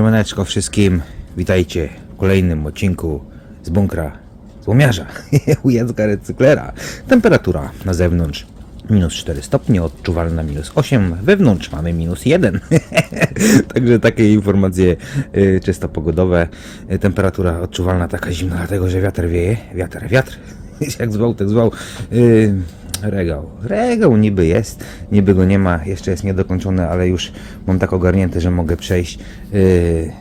Siemaneczko wszystkim, witajcie w kolejnym odcinku z bunkra złomiarza u Jacka Recyklera. Temperatura na zewnątrz minus 4 stopnie, odczuwalna minus 8, wewnątrz mamy minus 1. Także takie informacje y, czysto pogodowe. Y, temperatura odczuwalna taka zimna, dlatego że wiatr wieje. Wiatr, wiatr. Jak zwał, tak zwał. Y, Regał. Regał niby jest, niby go nie ma, jeszcze jest niedokończony, ale już mam tak ogarnięty, że mogę przejść. Yy,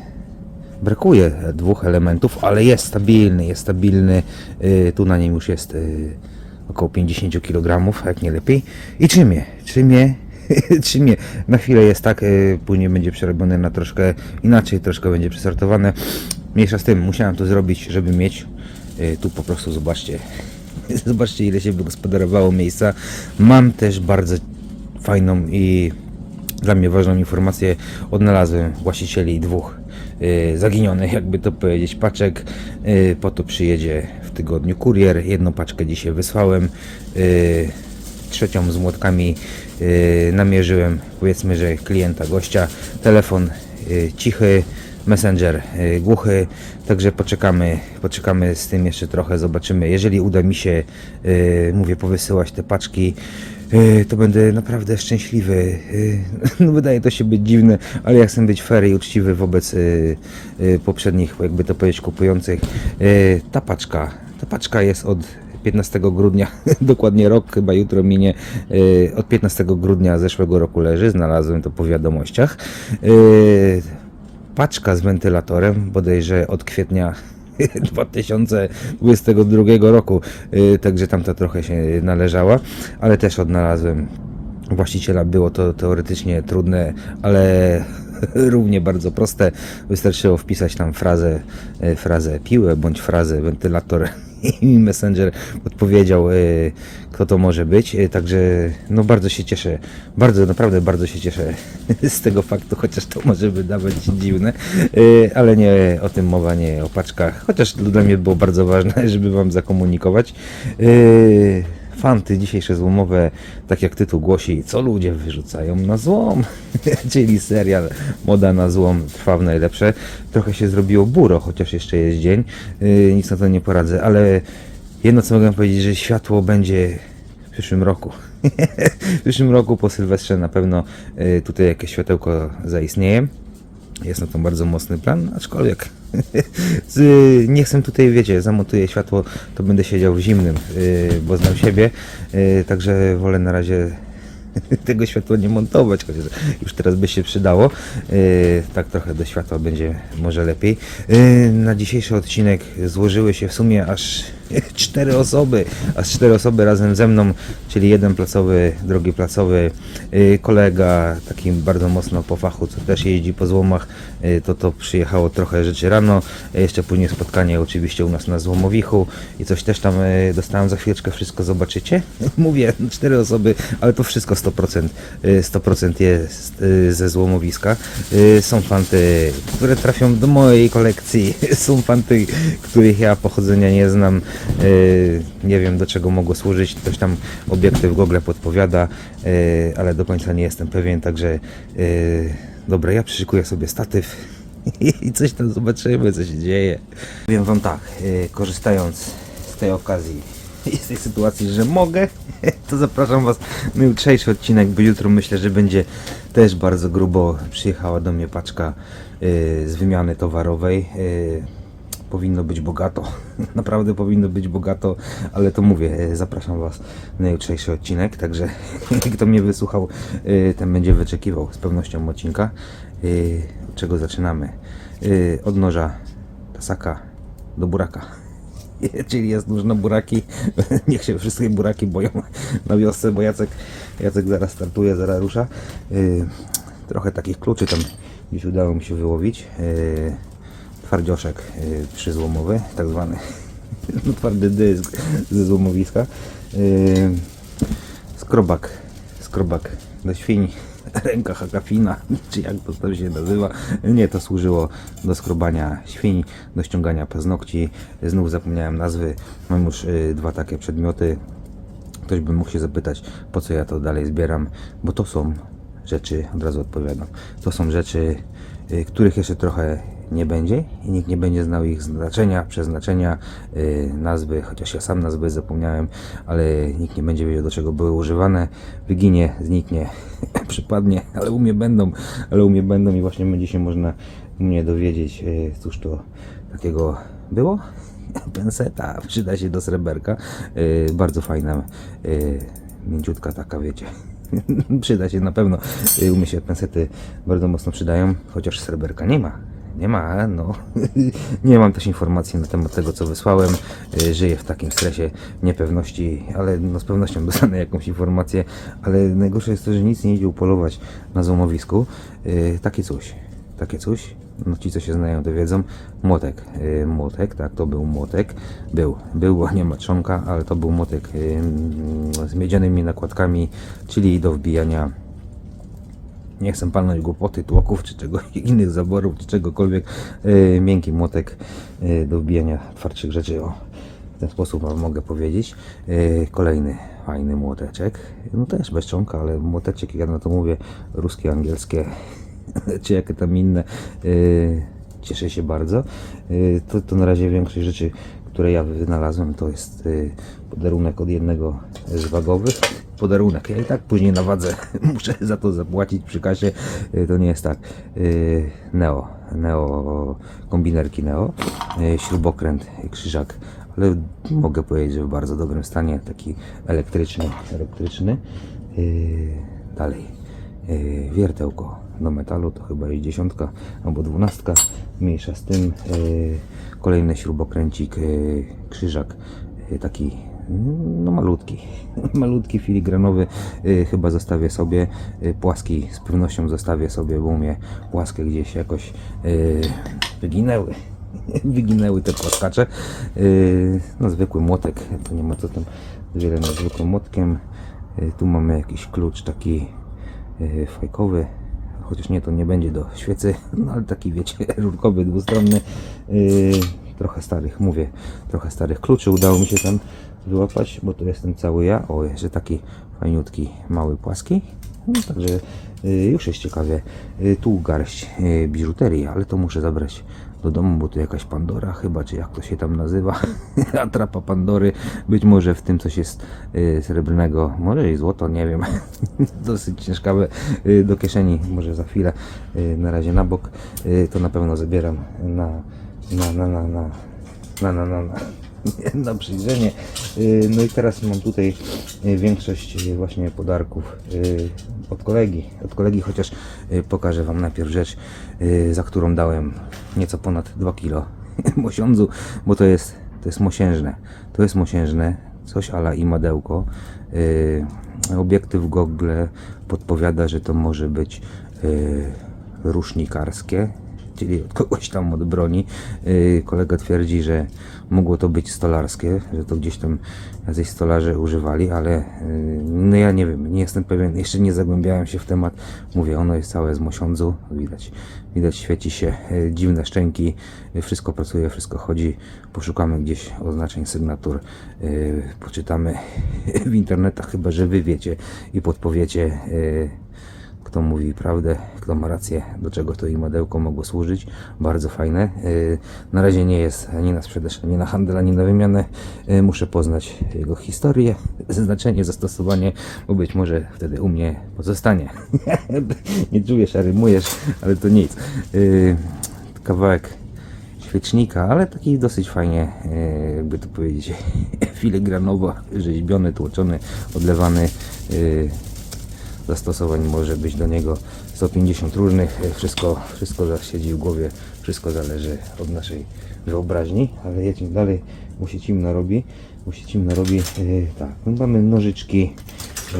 brakuje dwóch elementów, ale jest stabilny, jest stabilny. Yy, tu na nim już jest yy, około 50 kg, jak nie lepiej. I trzymie, trzymie, trzymie. Na chwilę jest tak, yy, później będzie przerobione na troszkę inaczej, troszkę będzie przesortowane. Mniejsza z tym, musiałem to zrobić, żeby mieć. Yy, tu po prostu zobaczcie, Zobaczcie, ile się wygospodarowało miejsca. Mam też bardzo fajną i dla mnie ważną informację. Odnalazłem właścicieli dwóch y, zaginionych, jakby to powiedzieć, paczek. Y, po to przyjedzie w tygodniu kurier. Jedną paczkę dzisiaj wysłałem. Y, trzecią z młotkami y, namierzyłem, powiedzmy, że klienta, gościa. Telefon cichy. Messenger y, głuchy, także poczekamy, poczekamy z tym jeszcze trochę, zobaczymy. Jeżeli uda mi się, y, mówię, powysyłać te paczki, y, to będę naprawdę szczęśliwy. No, wydaje to się być dziwne, ale ja chcę być fair i uczciwy wobec poprzednich, jakby to powiedzieć, kupujących. Ta paczka, ta paczka jest od 15 grudnia, dokładnie rok, chyba jutro minie, od 15 grudnia zeszłego roku leży, znalazłem to po wiadomościach. Paczka z wentylatorem, bodajże od kwietnia 2022 roku, y, także tamta trochę się należała, ale też odnalazłem właściciela. Było to teoretycznie trudne, ale równie bardzo proste. Wystarczyło wpisać tam frazę, y, frazę piłę bądź frazę wentylator i Messenger podpowiedział, y, kto to może być. Y, Także no bardzo się cieszę, bardzo, naprawdę bardzo się cieszę z tego faktu, chociaż to może wydawać dziwne, ale nie o tym mowa, nie o paczkach. Chociaż dla mnie było bardzo ważne, żeby Wam zakomunikować. Fanty dzisiejsze złomowe, tak jak tytuł głosi, co ludzie wyrzucają na złom, czyli serial Moda na złom trwa w najlepsze. Trochę się zrobiło buro, chociaż jeszcze jest dzień, yy, nic na to nie poradzę, ale jedno co mogę powiedzieć, że światło będzie w przyszłym roku. w przyszłym roku po Sylwestrze na pewno yy, tutaj jakieś światełko zaistnieje. Jest na to bardzo mocny plan, aczkolwiek nie chcę tutaj, wiecie, zamontuję światło, to będę siedział w zimnym, yy, bo znam siebie, yy, także wolę na razie tego światła nie montować, chociaż już teraz by się przydało. Yy, tak trochę do światła będzie może lepiej. Na dzisiejszy odcinek złożyły się w sumie aż cztery osoby, aż cztery osoby razem ze mną, czyli jeden placowy, drugi placowy, yy, kolega taki bardzo mocno po fachu, co też jeździ po złomach, yy, to to przyjechało trochę rzeczy rano, yy, jeszcze później spotkanie oczywiście u nas na złomowichu i coś też tam dostałem za chwileczkę, wszystko zobaczycie. Mówię, cztery osoby, ale to wszystko 100%, yy, 100% jest ze złomowiska. Są fanty, które trafią do mojej kolekcji, są fanty, których ja pochodzenia nie znam, nie wiem do czego mogło służyć, ktoś tam obiekty w Google podpowiada, yy, ale do końca nie jestem pewien, także yy, dobra, ja przyszykuję sobie statyw i coś tam zobaczymy, co się dzieje. Powiem wam tak, korzystając z tej okazji i z tej sytuacji, że mogę, to zapraszam was na jutrzejszy odcinek, bo jutro myślę, że będzie też bardzo grubo. Przyjechała do mnie paczka z wymiany towarowej. Powinno być bogato. Naprawdę powinno być bogato, ale to mówię, e, zapraszam Was na jutrzejszy odcinek, także kto mnie wysłuchał, e, ten będzie wyczekiwał z pewnością odcinka. E, Od czego zaczynamy? Od noża tasaka do buraka. Czyli jest na buraki. Niech się wszystkie buraki boją na wiosce, bo Jacek, Jacek zaraz startuje, zaraz rusza. Trochę takich kluczy tam gdzieś udało mi się wyłowić. Twardzioszek yy, przyzłomowy, tak zwany no, twardy dysk ze złomowiska. Yy, skrobak, skrobak do świń, ręka hakafina, czy jak to tam się nazywa. Nie, to służyło do skrobania świń, do ściągania paznokci. Znów zapomniałem nazwy. Mam już yy, dwa takie przedmioty. Ktoś by mógł się zapytać, po co ja to dalej zbieram, bo to są rzeczy od razu odpowiadam. To są rzeczy, y, których jeszcze trochę nie będzie i nikt nie będzie znał ich znaczenia, przeznaczenia, y, nazwy, chociaż ja sam nazwy zapomniałem, ale nikt nie będzie wiedział do czego były używane. Wyginie, zniknie, przypadnie, ale u mnie będą, ale u mnie będą i właśnie będzie się można mnie dowiedzieć, y, cóż to takiego było. Penseta przyda się do sreberka. Y, bardzo fajna, mięciutka taka, wiecie. przyda się na pewno. U mnie się pensety bardzo mocno przydają, chociaż sreberka nie ma. Nie ma, no. nie mam też informacji na temat tego, co wysłałem. Y, Żyję w takim stresie niepewności, ale no z pewnością dostanę jakąś informację. Ale najgorsze jest to, że nic nie idzie upolować na złomowisku. Y, Takie coś takie coś. No ci, co się znają, to wiedzą. Młotek, yy, młotek, tak, to był młotek. Był, był, a nie ma trzonka, ale to był młotek mm, z miedzianymi nakładkami, czyli do wbijania nie chcę palnąć głupoty, tłoków, czy czegoś innych zaborów, czy czegokolwiek. Yy, miękki młotek yy, do wbijania twardszych rzeczy. O, w ten sposób wam mogę powiedzieć. Yy, kolejny fajny młoteczek. No też bez czonka, ale młoteczek, jak ja na to mówię, ruskie, angielskie, czy jakie tam inne. Yy, cieszę się bardzo. Yy, to, to na razie większość rzeczy, które ja wynalazłem, to jest yy, podarunek od jednego z wagowych. Podarunek. Ja i tak później na wadze muszę za to zapłacić przy kasie. Yy, to nie jest tak. Yy, Neo. Neo. Kombinerki Neo. Yy, śrubokręt, krzyżak. Ale mogę powiedzieć, że w bardzo dobrym stanie. Taki elektryczny. elektryczny. Dalej. Wiertełko do metalu to chyba jest dziesiątka albo dwunastka mniejsza z tym kolejny śrubokręcik krzyżak taki no malutki. Malutki filigranowy yy, chyba zostawię sobie yy, płaski z pewnością zostawię sobie bo mnie płaskie gdzieś jakoś yy, wyginęły. Wyginęły te płaskacze. No zwykły młotek to nie ma co tam wiele nad zwykłym młotkiem. Tu mamy jakiś klucz taki fajkowy chociaż nie, to nie będzie do świecy, no ale taki wiecie, rurkowy, dwustronny, trochę starych, mówię, trochę starych kluczy. Udało mi się tam wyłapać, bo to jestem cały ja, o, jeszcze taki fajniutki, mały, płaski, no, także yy, już jest ciekawie, yy, tu garść yy, biżuterii, ale to muszę zabrać do domu, bo tu jakaś Pandora chyba, czy jak to się tam nazywa, atrapa Pandory, być może w tym coś jest y, srebrnego, może i złoto, nie wiem, dosyć ciężkawe y, do kieszeni, może za chwilę, y, na razie na bok, y, to na pewno zabieram na, na, na, na, na, na, na, na, na. Na przyjrzenie. Y, No i teraz mam tutaj y, większość y, właśnie podarków od kolegi. Od kolegi, chociaż pokażę Wam najpierw rzecz, za którą dałem nieco ponad 2 kg mosiądzu, bo to jest, to jest mosiężne. To jest mosiężne, coś ala i madełko. Obiektyw Google podpowiada, że to może być rusznikarskie, czyli od kogoś tam od broni. Yy, kolega twierdzi, że mogło to być stolarskie, że to gdzieś tam jacyś stolarze używali, ale yy, no ja nie wiem, nie jestem pewien, jeszcze nie zagłębiałem się w temat. Mówię, ono jest całe z mosiądzu, widać, widać świeci się, yy, dziwne szczęki, wszystko pracuje, wszystko chodzi. Poszukamy gdzieś oznaczeń sygnatur, poczytamy w internetach, chyba że wy wiecie i podpowiecie. Kto mówi prawdę, kto ma rację, do czego to imadełko mogło służyć. Bardzo fajne. Yy, Na razie nie jest ani na sprzedaż, ani na handel, ani na wymianę. Yy, Muszę poznać jego historię, znaczenie, zastosowanie, bo być może wtedy u mnie pozostanie. nie czujesz, a rymujesz, ale to nic. Yy, Kawałek świecznika, ale taki dosyć fajnie, jakby to powiedzieć, filigranowo rzeźbiony, tłoczony, odlewany. Yy, zastosowań może być do niego 150 różnych. Wszystko, wszystko siedzi w głowie, wszystko zależy od naszej wyobraźni, ale jedźmy dalej, bo się cimno robi. Bo się cimno robi, e, tak, no mamy nożyczki, e,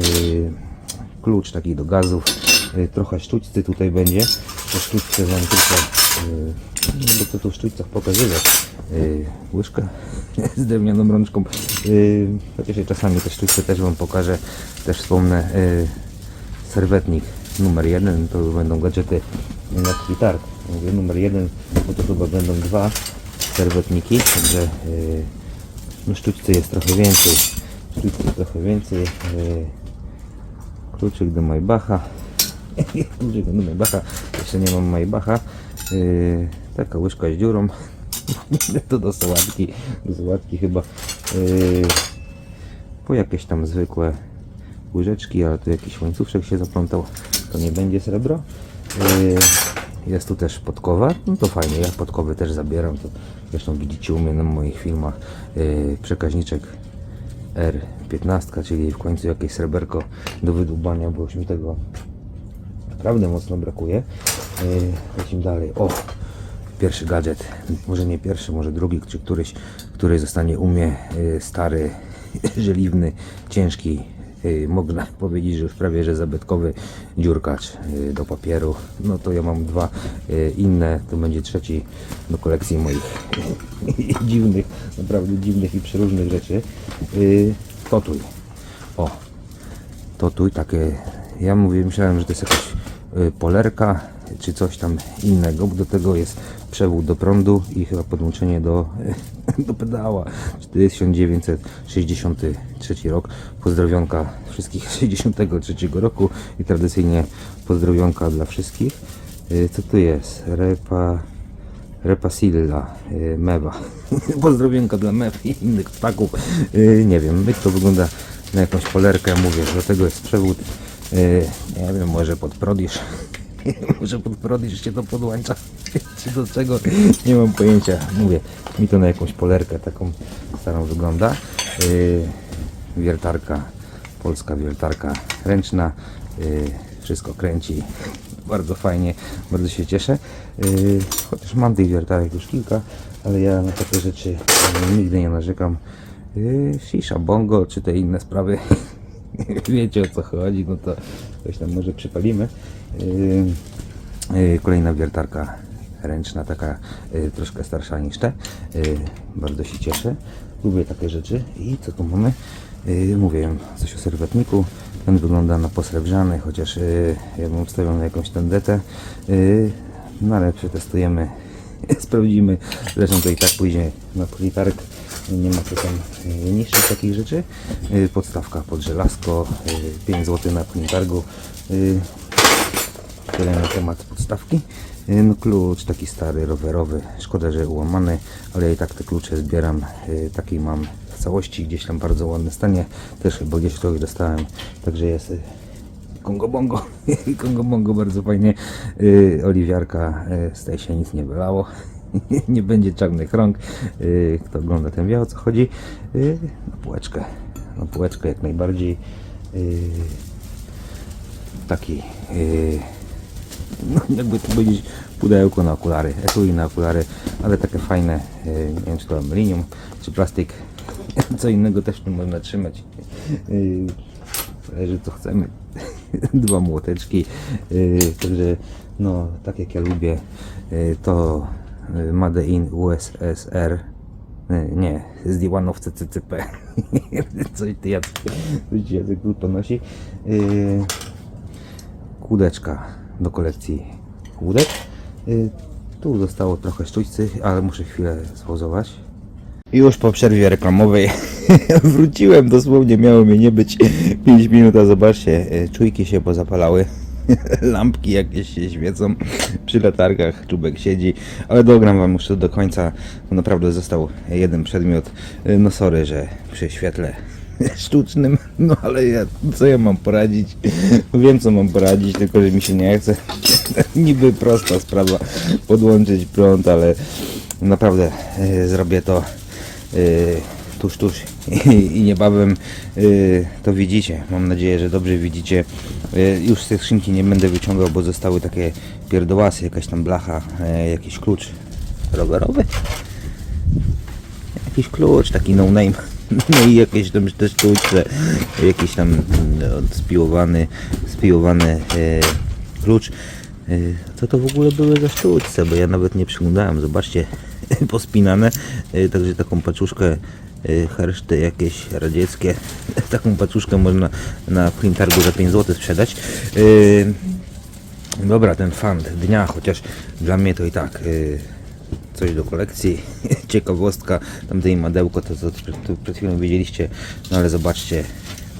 klucz taki do gazów, e, trochę sztućcy tutaj będzie. Te sztućce wam tylko, no bo co tu w sztućcach pokazywać. E, łyżkę z drewnianą rączką. E, chociaż ja czasami te sztućce też wam pokażę, też wspomnę. E, serwetnik numer jeden, to będą gadżety na swój targ. Mówię numer jeden, bo to chyba będą dwa serwetniki, także yy, no sztućcy jest trochę więcej. Sztućcy trochę więcej. Yy, kluczyk do Maybacha. Dużego do Maybacha. Jeszcze nie mam Maybacha. Yy, taka łyżka z dziurą. to do sałatki. Do sałatki chyba. Yy, po jakieś tam zwykłe łyżeczki, ale tu jakiś łańcuszek się zaplątał. To nie będzie srebro. Yy, jest tu też podkowa. No to fajnie, ja podkowy też zabieram. To zresztą widzicie u mnie na moich filmach. Yy, przekaźniczek R15, czyli w końcu jakieś sreberko do wydłubania, bo już mi tego naprawdę mocno brakuje. Yy, lecimy dalej. O! Pierwszy gadżet, może nie pierwszy, może drugi, czy któryś, który zostanie u mnie stary, żeliwny, ciężki, yy, mogę powiedzieć, że już prawie że zabytkowy dziurkacz yy, do papieru. No to ja mam dwa yy, inne, to będzie trzeci do kolekcji moich dziwnych, naprawdę dziwnych i przeróżnych rzeczy. Totuj. O, Totuj takie, ja mówię, myślałem, że to jest jakaś y, polerka czy coś tam innego, bo do tego jest przewód do prądu i chyba podłączenie do, do pedała. 1963 rok. Pozdrowionka wszystkich z 63 roku i tradycyjnie pozdrowionka dla wszystkich. Y, Co tu jest? Repa... Repasilla, y, mewa. Pozdrowionka dla mew i innych ptaków. Y, nie wiem, jak to wygląda na jakąś polerkę, mówię, do tego jest przewód. Nie wiem, może pod prodisz. może pod prodisz się to podłącza. Czy do czego? Nie mam pojęcia. Mówię, mi to na jakąś polerkę taką starą wygląda. Y, wiertarka, polska wiertarka ręczna. Y, wszystko kręci bardzo fajnie, bardzo się cieszę. Yy, chociaż mam tych wiertarek już kilka, ale ja na takie rzeczy yy, nigdy nie narzekam. Yy, shisha, bongo, czy te inne sprawy, wiecie o co chodzi, no to coś tam może przypalimy. Yy, yy, kolejna wiertarka ręczna, taka yy, troszkę starsza niż te. Bardzo się cieszę. Lubię takie rzeczy. I co tu mamy? Mówię coś o serwetniku. Ten wygląda na posrebrzany, chociaż ja bym ustawiał na jakąś tandetę. No ale przetestujemy, sprawdzimy. Zresztą to i tak pójdzie na politark. Nie ma co tam niższych takich rzeczy. Podstawka pod żelazko, yy, 5 zł na politargu. Tyle na temat podstawki. No klucz taki stary, rowerowy. Szkoda, że ułamany, ale ja i tak te klucze zbieram. Yy, Taki mam w całości, gdzieś tam bardzo ładny stanie. Też chyba gdzieś trochę dostałem, także jest yy, Kongo Bongo. Kongo Bongo bardzo fajnie. Yy, oliwiarka, z tej się nic nie wylało. nie będzie czarnych rąk. Kto ogląda ten wie o co chodzi. Na półeczkę. Na półeczkę jak najbardziej. Taki no jakby to powiedzieć pudełko na okulary, etui na okulary, ale takie fajne, yy, nie wiem czy to aluminium, czy plastik, co innego też tu można trzymać. Yy, Zależy co chcemy. Dwa młoteczki. Yy, także no tak jak ja lubię to Made in USSR nie, z D1 w CCCP coś ty Jacek, coś ci Jacek tu ponosi kłódeczka do kolekcji kłódek yy, tu zostało trochę sztućcy, ale muszę chwilę spozować już po przerwie reklamowej wróciłem, dosłownie miało mnie nie być 5 minut, a zobaczcie, e, czujki się pozapalały, lampki jakieś się świecą, przy latarkach czubek siedzi, ale dogram wam jeszcze do końca, bo naprawdę został jeden przedmiot, E, no sorry, że przy świetle sztucznym, no ale ja, co ja mam poradzić, wiem co mam poradzić, tylko że mi się nie chce, niby prosta sprawa, podłączyć prąd, ale naprawdę e, zrobię to Yy, tuż, tuż I, i niebawem yy, to widzicie. Mam nadzieję, że dobrze widzicie. Yy, już z tej skrzynki nie będę wyciągał, bo zostały takie pierdołasy, jakaś tam blacha, yy, jakiś klucz rowerowy. Jakiś klucz, taki no name. No i jakieś tam też sztuczce, jakiś tam mm, spiłowany, spiłowany yy, klucz. Yy, Co to w ogóle były za sztuczce, bo ja nawet nie przyglądałem. Zobaczcie, pospinane. Yy, Także taką paczuszkę yy, herszty jakieś radzieckie. Taką paczuszkę można na Targu za 5 zł sprzedać. Yy, Dobra, ten fan dnia, chociaż dla mnie to i tak yy, coś do kolekcji. Ciekawostka, tamtej madełko, to co przed, chwilą widzieliście, no ale zobaczcie,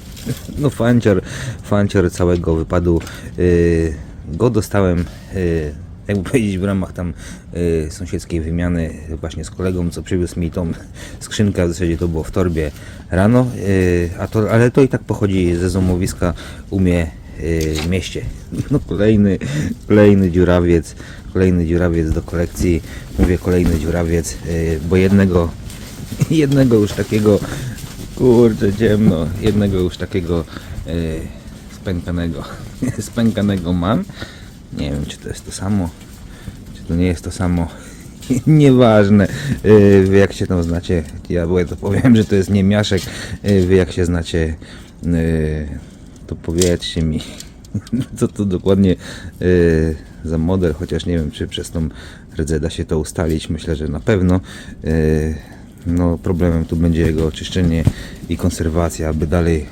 no fancior, fancior całego wypadu yy, go dostałem, y, jakby powiedzieć, w ramach tam y, sąsiedzkiej wymiany właśnie z kolegą, co przywiózł mi tą skrzynkę, w zasadzie to było w torbie rano, y, a to, ale to i tak pochodzi ze złomowiska u mnie mieście. No kolejny, kolejny dziurawiec, kolejny dziurawiec do kolekcji. Mówię kolejny dziurawiec, y, bo jednego, jednego już takiego, kurczę ciemno, jednego już takiego y, spękanego, spękanego mam. Nie wiem, czy to jest to samo, czy to nie jest to samo. Nieważne, y, wy jak się tam znacie, ja to powiem, że to jest niemiaszek, y, wy jak się znacie, y, to powiedzcie mi, co to dokładnie y, za model, chociaż nie wiem, czy przez tą rdzę da się to ustalić, myślę, że na pewno. Y, No, problemem tu będzie jego oczyszczenie i konserwacja, aby dalej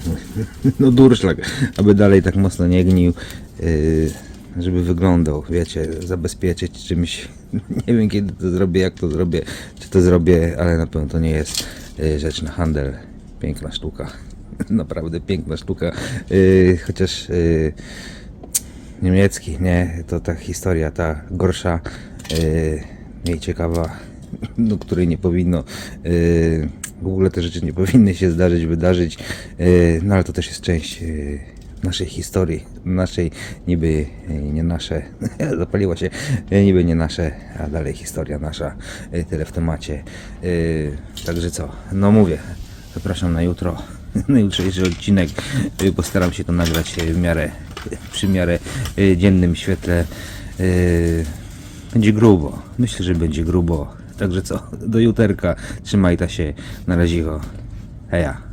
no durszlak, aby dalej tak mocno nie gnił, yy, żeby wyglądał, wiecie, zabezpieczyć czymś. Nie wiem kiedy to zrobię, jak to zrobię, czy to zrobię, ale na pewno to nie jest yy, rzecz na handel. Piękna sztuka, naprawdę piękna sztuka, yy, chociaż yy, niemiecki, nie, to ta historia, ta gorsza, yy, mniej ciekawa, do której nie powinno, yy, w ogóle te rzeczy nie powinny się zdarzyć, wydarzyć, no ale to też jest część naszej historii, naszej niby nie nasze, zapaliła się, niby nie nasze, a dalej historia nasza, tyle w temacie, także co, no mówię, zapraszam na jutro, na jutrzejszy odcinek, yy, postaram się to nagrać yy, w miarę, przy miarę yy, dziennym świetle, będzie grubo. Myślę, że będzie grubo. Także co, do juterka. Trzymaj ta się. Na razie. Heja.